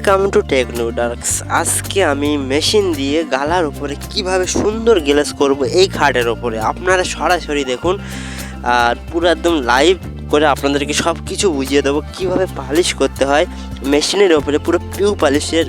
Welcome to techno ডার্কস আজকে আমি machine দিয়ে গালার উপরে কীভাবে সুন্দর গ্লেস করব এই খাটের ওপরে আপনারা সরাসরি দেখুন, আর পুরো একদম লাইভ করে আপনাদেরকে সব কিছু বুঝিয়ে দেবো কীভাবে পালিশ করতে হয়। মেশিনের ওপরে পুরো পিউ পালিশের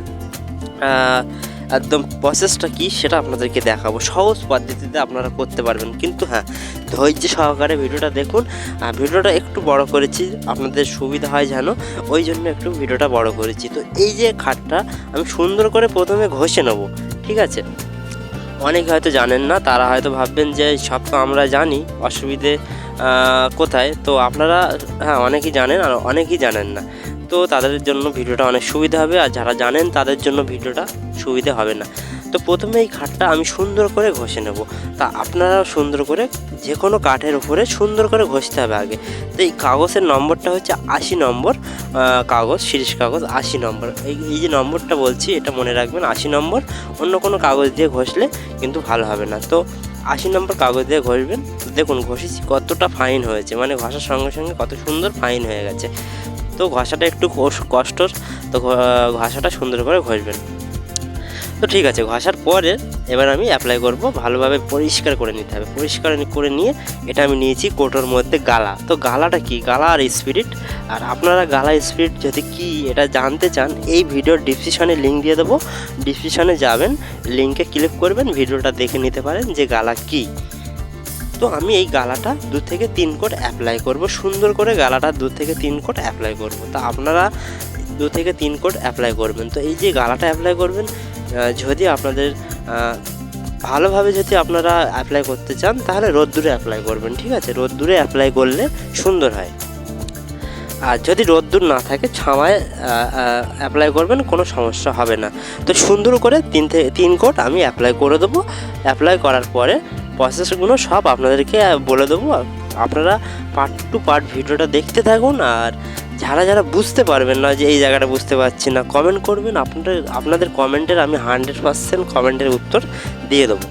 একদম প্রসেসটা কি সেটা আপনাদেরকে দেখাবো। সহজ পদ্ধতিতে আপনারা করতে পারবেন। কিন্তু হ্যাঁ ধৈর্য সহকারে ভিডিওটা দেখুন। আর ভিডিওটা একটু বড় করেছি, আপনাদের সুবিধা হয় যেন ওই জন্য একটু ভিডিওটা বড় করেছি। তো এই যে খাটটা, আমি সুন্দর করে প্রথমে ঘষে নেব, ঠিক আছে? অনেকে হয়তো জানেন না, তারা হয়তো ভাববেন যে সব তো আমরা জানি, অসুবিধে কোথায়? তো আপনারা হ্যাঁ অনেকেই জানেন আর অনেকেই জানেন না। তো তাদের জন্য ভিডিওটা অনেক সুবিধা হবে আর যারা জানেন তাদের জন্য ভিডিওটা সুবিধা হবে না। তো প্রথমে এই খাটটা আমি সুন্দর করে ঘষে নেব। তা আপনারাও সুন্দর করে যে কোনো কাঠের উপরে সুন্দর করে ঘষতে হবে আগে। তো এই কাগজের নম্বরটা হচ্ছে আশি নম্বর কাগজ, শিরিষ কাগজ আশি নম্বর। এই এই যে নম্বরটা বলছি, এটা মনে রাখবেন আশি নম্বর। অন্য কোনো কাগজ দিয়ে ঘষলে কিন্তু ভালো হবে না। তো আশি নম্বর কাগজ দিয়ে ঘষবেন। দেখুন, ঘষেছি কতটা ফাইন হয়েছে। মানে ঘষার সঙ্গে সঙ্গে কত সুন্দর ফাইন হয়ে গেছে। তো ঘষাটা একটু কষ- কষ্টর, তো ঘষাটা সুন্দর করে ঘষবেন। তো ঠিক আছে, ঘষার পরে এবার আমি অ্যাপ্লাই করব, ভালোভাবে পরিষ্কার করে নিতে হবে। পরিষ্কার করে নিয়ে এটা আমি নিয়েছি কোটোর মধ্যে গালা। তো গালাটা কি? গালা আর স্পিরিট আর আপনারা গালা স্পিরিট যদি কি এটা জানতে চান, এই ভিডিওর ডিসক্রিপশানে লিঙ্ক দিয়ে দেবো। ডিসক্রিপশানে যাবেন লিঙ্কে ক্লিক করবেন, ভিডিওটা দেখে নিতে পারেন যে গালা কি। তো আমি এই গালাটা দু থেকে তিন কোট অ্যাপ্লাই করব, সুন্দর করে গালাটা দু থেকে তিন কোট অ্যাপ্লাই করব। তা আপনারা দু থেকে তিন কোট অ্যাপ্লাই করবেন। তো এই যে গালাটা অ্যাপ্লাই করবেন যদি আপনাদের ভালোভাবে যদি আপনারা অ্যাপ্লাই করতে চান, তাহলে রোদ্দুরে অ্যাপ্লাই করবেন, ঠিক আছে? রোদ্দুরে অ্যাপ্লাই করলে সুন্দর হয়। আর যদি রোদ্দুর না থাকে ছামায় অ্যাপ্লাই করবেন, কোনো সমস্যা হবে না। তো সুন্দর করে তিন থেকে তিন কোট আমি অ্যাপ্লাই করে দেবো। অ্যাপ্লাই করার পরে প্রসেসগুলো সব আপনাদেরকে বলে দেবো। আপনারা পার্ট টু পার্ট ভিডিওটা দেখতে থাকুন, আর যারা যারা বুঝতে পারবেন না যে এই জায়গাটা বুঝতে পারছি না কমেন্ট করবেন। আপনাদের আপনাদের কমেন্টের আমি হান্ড্রেড পার্সেন্ট কমেন্টের উত্তর দিয়ে দেবো।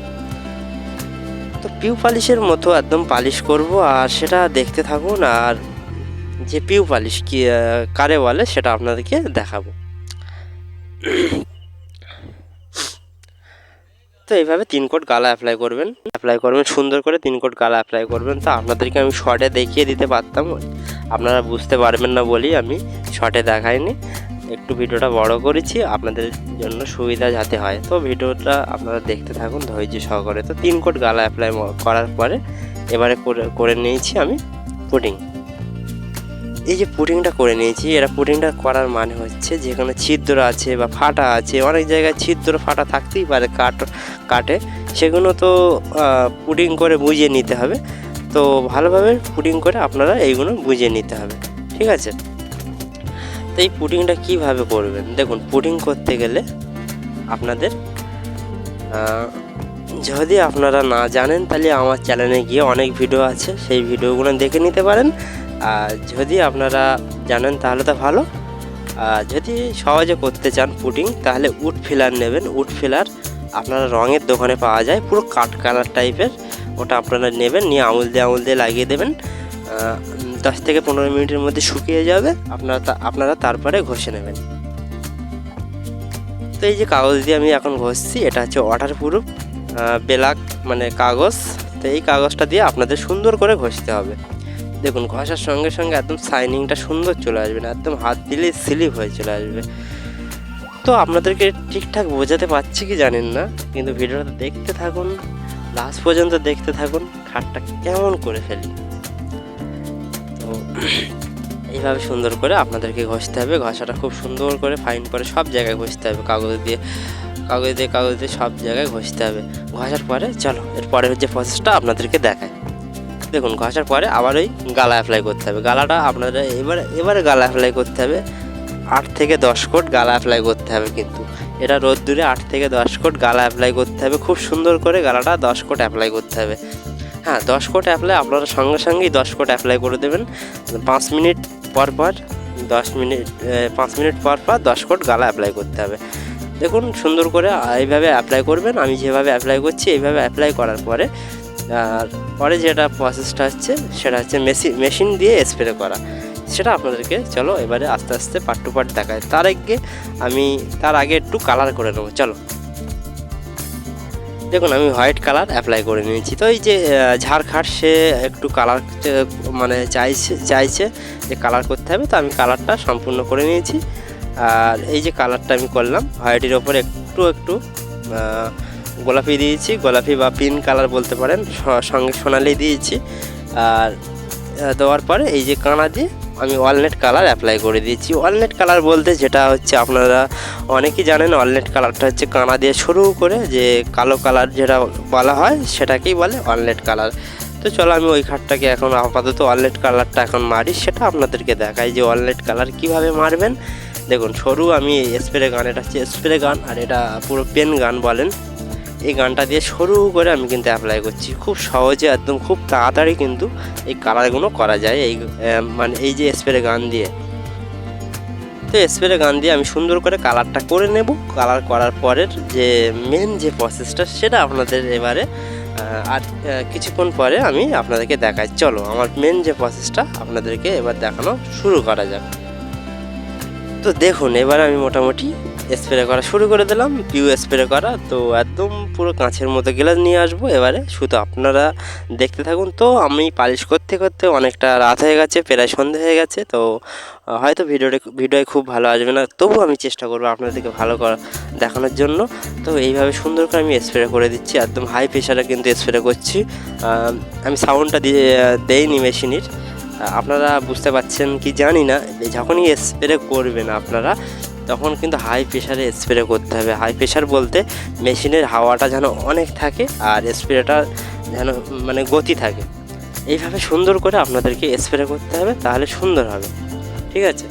তো পিউ পালিশের মতো একদম পালিশ করব, আর সেটা দেখতে থাকুন, আর যে পিউ পালিশ কি কারে বলে সেটা আপনাদেরকে দেখাবো। তো এইভাবে তিন কোট গালা অ্যাপ্লাই করবেন। অ্যাপ্লাই করবেন, সুন্দর করে তিন কোট গালা অ্যাপ্লাই করবেন। তো আপনাদেরকে আমি শর্টে দেখিয়ে দিতে পারতাম। আপনারা বুঝতে পারবেন না বলি আমি শর্টে দেখাইনি। একটু ভিডিওটা বড় করেছি, আপনাদের জন্য সুবিধা যাতে হয়। তো ভিডিওটা আপনারা দেখতে থাকুন ধৈর্য সহকারে। তো তিন কোট গালা অ্যাপ্লাই করার পরে এবারে করে নিয়েছি আমি পুডিং এই যে পুডিংটা করে নিয়েছি, এরা পুডিংটা করার মানে হচ্ছে যেখানে ছিদ্র আছে বা ফাটা আছে, অনেক জায়গায় ছিদ্র ফাটা থাকতেই পারে কাঠ কাটে সেগুলো তো পুডিং করে বুঝিয়ে নিতে হবে। তো ভালোভাবে পুডিং করে আপনারা এইগুলো বুঝিয়ে নিতে হবে, ঠিক আছে? তো এই পুডিংটা কীভাবে করবেন? দেখুন পুটিং করতে গেলে আপনাদের যদি আপনারা না জানেন, তাহলে আমার চ্যানেলে গিয়ে অনেক ভিডিও আছে, সেই ভিডিওগুলো দেখে নিতে পারেন। আর যদি আপনারা জানেন তাহলে তো ভালো। আর যদি সহজে করতে চান পুডিং তাহলে উড ফিলার নেবেন। উড ফিলার আপনারা রঙের দোকানে পাওয়া যায়, পুরো কাঠ কালার টাইপের। ওটা আপনারা নেবেন, নিয়ে আমুল দিয়ে আমুল দিয়ে লাগিয়ে দেবেন। দশ থেকে পনেরো মিনিটের মধ্যে শুকিয়ে যাবে। আপনারা আপনারা তারপরে ঘষে নেবেন। তো এই যে কাগজ দিয়ে আমি এখন ঘষছি, এটা হচ্ছে ওয়াটার প্রুফ বেলাক মানে কাগজ। তো এই কাগজটা দিয়ে আপনাদের সুন্দর করে ঘষতে হবে। দেখুন, ঘষার সঙ্গে সঙ্গে একদম শাইনিংটা সুন্দর চলে আসবে না, একদম হাত দিলে স্লিপ হয়ে চলে আসবে। তো আপনাদেরকে ঠিকঠাক বোঝাতে পারছি কি জানেন না, কিন্তু ভিডিওটা দেখতে থাকুন লাস্ট পর্যন্ত দেখতে থাকুন, খাটটা কেমন করে ফেলি। তো এইভাবে সুন্দর করে আপনাদেরকে ঘষতে হবে, ঘষাটা খুব সুন্দর করে ফাইন করে সব জায়গায় ঘষতে হবে, কাগজ দিয়ে কাগজ দিয়ে কাগজ দিয়ে সব জায়গায় ঘষতে হবে। ঘষার পরে, চলো, এর পরের যে প্রসেসটা আপনাদেরকে দেখায় দেখুন, ঘষার পরে আবার ওই গালা অ্যাপ্লাই করতে হবে। গালাটা আপনারা এবারে এবারে গালা অ্যাপ্লাই করতে হবে। আট থেকে দশ কোট গালা অ্যাপ্লাই করতে হবে কিন্তু। এটা রোদ্দুরে আট থেকে দশ কোট গালা অ্যাপ্লাই করতে হবে। খুব সুন্দর করে গালাটা দশ কোট অ্যাপ্লাই করতে হবে। হ্যাঁ দশ কোট অ্যাপ্লাই আপনারা সঙ্গে সঙ্গেই দশ কোট অ্যাপ্লাই করে দেবেন। পাঁচ মিনিট পর পর, দশ মিনিট পাঁচ মিনিট পর পর দশ কোট গালা অ্যাপ্লাই করতে হবে। দেখুন, সুন্দর করে এইভাবে অ্যাপ্লাই করবেন। আমি যেভাবে অ্যাপ্লাই করছি, এইভাবে অ্যাপ্লাই করার পরে আর পরে যেটা প্রসেসটা হচ্ছে, সেটা হচ্ছে মেশিন মেশিন দিয়ে স্প্রে করা। সেটা আপনাদেরকে, চলো এবারে আস্তে আস্তে পার্ট টু পার্ট দেখায় তার আগে আমি, তার আগে একটু কালার করে নেব, চলো। দেখুন, আমি হোয়াইট কালার অ্যাপ্লাই করে নিয়েছি। তো এই যে ঝাড়খাট, সে একটু কালার মানে চাইছে চাইছে যে কালার করতে হবে, তো আমি কালারটা সম্পূর্ণ করে নিয়েছি। আর এই যে কালারটা আমি করলাম হোয়াইটের ওপরে একটু একটু গোলাপি দিয়েছি, গোলাপি বা পিন কালার বলতে পারেন সঙ্গে সোনালি দিয়েছি। আর দেওয়ার পরে এই যে কানা দিয়ে আমি ওয়ালনেট কালার অ্যাপ্লাই করে দিয়েছি। ওয়ালনেট কালার বলতে যেটা হচ্ছে আপনারা অনেকেই জানেন, ওয়ালনেট কালারটা হচ্ছে কানা দিয়ে শুরু করে যে কালো কালার যেটা বলা হয় সেটাকেই বলে ওয়ালনেট কালার। তো চলো আমি ওই খাটটাকে এখন আপাতত ওয়ালনেট কালারটা এখন মারি, সেটা আপনাদেরকে দেখাই যে ওয়ালনেট কালার কীভাবে মারবেন। দেখুন, সরু আমি স্প্রে গান এটা হচ্ছে স্প্রে গান আর এটা পুরো পেন গান বলেন। এই গানটা দিয়ে সরু করে আমি কিন্তু অ্যাপ্লাই করছি। খুব সহজে একদম খুব তাড়াতাড়ি কিন্তু এই কালারগুলো করা যায়। এই মানে এই যে স্প্রে গান দিয়ে। তো স্প্রে গান দিয়ে আমি সুন্দর করে কালারটা করে নেব। কালার করার পরের যে মেন যে প্রসেসটা সেটা আপনাদের এবারে আর কিছুক্ষণ পরে আমি আপনাদেরকে দেখাই। চলো, আমার মেন যে প্রসেসটা আপনাদেরকে এবার দেখানো শুরু করা যাক। তো দেখুন, এবার আমি মোটামুটি স্প্রে করা শুরু করে দিলাম পিউ স্প্রে করা। তো একদম পুরো কাঁচের মতো গ্লাস নিয়ে আসব এবারে। শুধু আপনারা দেখতে থাকুন। তো আমি পালিশ করতে করতে অনেকটা রাত হয়ে গেছে, প্রায় সন্ধে হয়ে গেছে। তো, হয়তো ভিডিওটা ভিডিওয় খুব ভালো আসবে না। তবু আমি চেষ্টা করব আপনাদেরকে ভালো করা দেখানোর জন্য। তো এইভাবে সুন্দর করে আমি স্প্রে করে দিচ্ছি। একদম হাই প্রেশারে কিন্তু স্প্রে করছি। আমি সাউন্ডটা দিয়ে, দেইনি মেশিনের। আপনারা বুঝতে পারছেন কি জানি না। যখনই স্প্রে করবেন আপনারা তখন কিন্তু হাই প্রেশারে স্প্রে করতে হবে। হাই প্রেশার বলতে মেশিনের হাওয়াটা যেন অনেক থাকে আর স্প্রেটা যেন মানে গতি থাকে। এইভাবে সুন্দর করে আপনাদেরকে স্প্রে করতে হবে, তাহলে সুন্দর হবে। ঠিক আছে?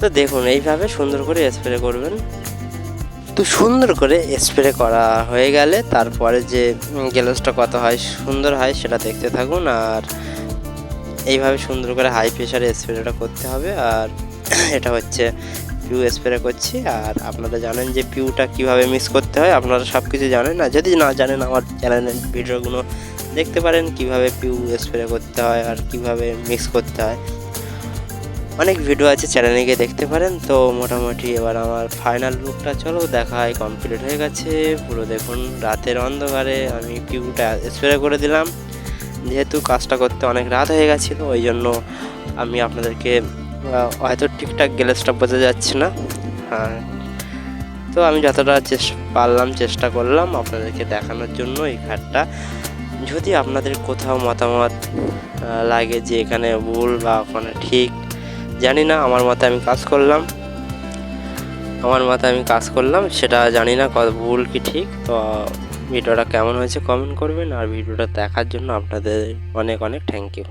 তো দেখুন, এইভাবে সুন্দর করে স্প্রে করবেন। তো সুন্দর করে স্প্রে করা হয়ে গেলে তারপরে যে গ্যালোসটা কত হয়, সুন্দর হয়, সেটা দেখতে থাকুন। আর এইভাবে সুন্দর করে হাই প্রেশারে স্প্রেটা করতে হবে। আর এটা হচ্ছে পিউ স্প্রে করছি, আর আপনারা জানেন যে পিউটা কীভাবে মিক্স করতে হয়, আপনারা সব কিছু জানেন। না যদি না জানেন আমার চ্যানেলের ভিডিওগুলো, দেখতে পারেন কীভাবে পিউ স্প্রে করতে হয় আর কীভাবে মিক্স করতে হয়। অনেক ভিডিও আছে চ্যানেলে গিয়ে দেখতে পারেন। তো মোটামুটি এবার আমার ফাইনাল লুকটা চলো দেখায় কমপ্লিট হয়ে গেছে। পুরো দেখুন, রাতের অন্ধকারে আমি পিউটা স্প্রে করে দিলাম। যেহেতু কাজটা করতে অনেক রাত হয়ে গেছিল, ওই জন্য আমি আপনাদেরকে হয়তো ঠিকঠাক গ্যালেসটা বোঝা যাচ্ছে না। হ্যাঁ। তো আমি যতটা চেষ্টা, পারলাম, চেষ্টা করলাম আপনাদেরকে দেখানোর জন্য এই খাটটা। যদি আপনাদের কোথাও মতামত লাগে যে এখানে ভুল বা ওখানে ঠিক, জানি না, আমার মতে আমি কাজ করলাম। আমার মতে আমি কাজ করলাম, সেটা জানি না কত ভুল কি ঠিক, তো ভিডিওটা কেমন হয়েছে কমেন্ট করবেন, আর ভিডিওটা দেখার জন্য আপনাদের অনেক অনেক থ্যাংক ইউ